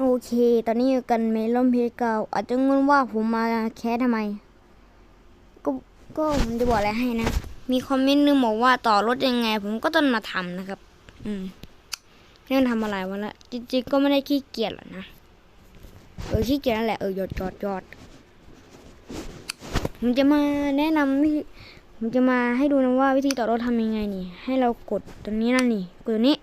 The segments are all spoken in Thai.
โอเค ตอนนี้อยู่กันเมลอนเพจเก่าอาจจะงงว่าผมมาแคสทำไม ก็ ก็ผมจะบอกอะไรให้นะ มีคอมเมนต์นึงบอกว่าต่อรถยังไง ผมก็ต้องมาทำนะครับ อืมไม่ต้องทำอะไรวันละจริงๆก็ไม่ได้ขี้เกียจหรอกนะ เออขี้เกียจนั่นแหละ เออหยอดหยอดหยอดผมจะมาแนะนำวิธีผมจะมาให้ดูนะว่าวิธีต่อรถทำยังไงนี่ ให้เรากดตรงนี้นั่นนี่ กดตรงนี้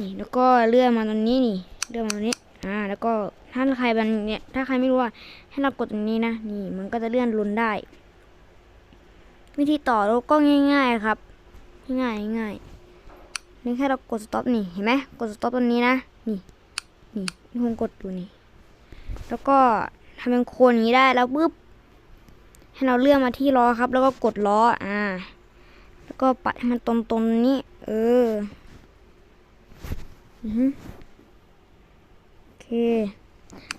นี่ แล้วก็เลื่อนมาตรงนี้นี่ เลื่อนมาตรงนี้ อ่าแล้วก็ถ้าใครมันเนี่ยถ้าใครไม่รู้ว่าให้เรากดตรงนี้นะนี่มันก็จะเลื่อนลุนได้ วิธีต่อรถก็ง่าย ๆครับ ง่ายง่ายนี่แค่เรากดสต็อปนี่เห็นไหมกดสต็อปตรงนี้นะนี่นี่ที่ผมกดดูนี่แล้วก็ทำเป็นโคนอย่างนี้ได้แล้วปุ๊บให้เราเลื่อนมาที่ล้อครับ แล้วก็กดล้ออ่า แล้วก็ปัดให้มันตรงๆนี้ เออ อือฮึโอ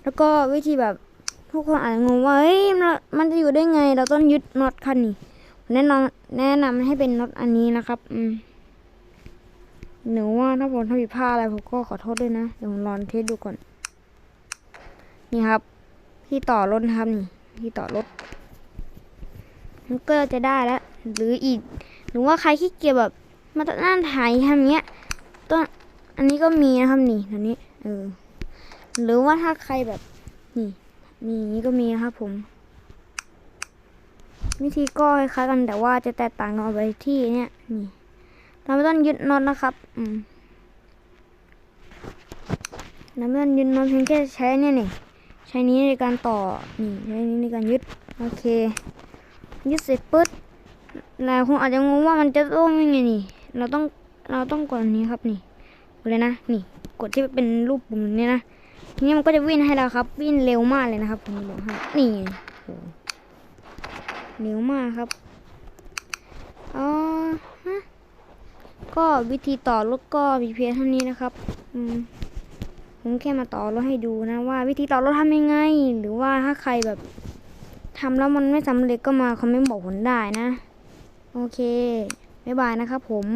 แล้วก็วิธีแบบทุกคนอาจจะงงว่าเฮ้ยมันจะอยู่ได้ไง เราต้องยึดน็อตคันนี้แนะนำแนะนำให้เป็นน็อตอันนี้นะครับ อืมหนูว่าถ้าผมทำผิดพลาดอะไรผมก็ขอโทษด้วยนะเดี๋ยวผมลองเทสดูก่อน นี่ครับ ที่ต่อรถนะครับนี่ที่ต่อรถมันก็จะได้แล้ว หรืออีกหรือว่าใครขี้เกียจแบบ มาตัดหน้าถ่ายทำเงี้ยต้นอันนี้ก็มีนะครับนี่อันนี้ เออ หรือว่าถ้าใครแบบ นี่ มีนี้ก็มีครับผม วิธีก็คล้ายกันแต่ว่าจะแตกต่างกันออกไปที่เนี่ยนี่ เราไม่ต้องยึดน็อตนะครับ อืมเราไม่ต้องยึดน็อตเพียงแค่ใช้เนี่ยนี่ใช้นี้ในการต่อ นี่ ใช้นี้ในการยึด โอเค ยึดเสร็จปุ๊บหลายคนอาจจะงงว่ามันจะต้องยังไงนี่ เราต้อง เราต้องกดอันนี้ครับนี่กดเลยนะ นี่ กดที่เป็นรูปปุ่มนี้นะ ทีนี้มันก็จะวิ่งให้เราครับ วิ่งเร็วมากเลยนะครับผมบอกให้นี่โอ้เร็วมากครับอ๋อฮะก็วิธีต่อรถก็มีเพียงเท่านี้นะครับอืมผมแค่มาต่อรถให้ดูนะว่า วิธีต่อรถทำยังไง หรือว่าถ้าใครแบบทำแล้วมันไม่สำเร็จก็มาคอมเมนต์บอกผลได้นะ โอเค บ๊ายบายนะครับผม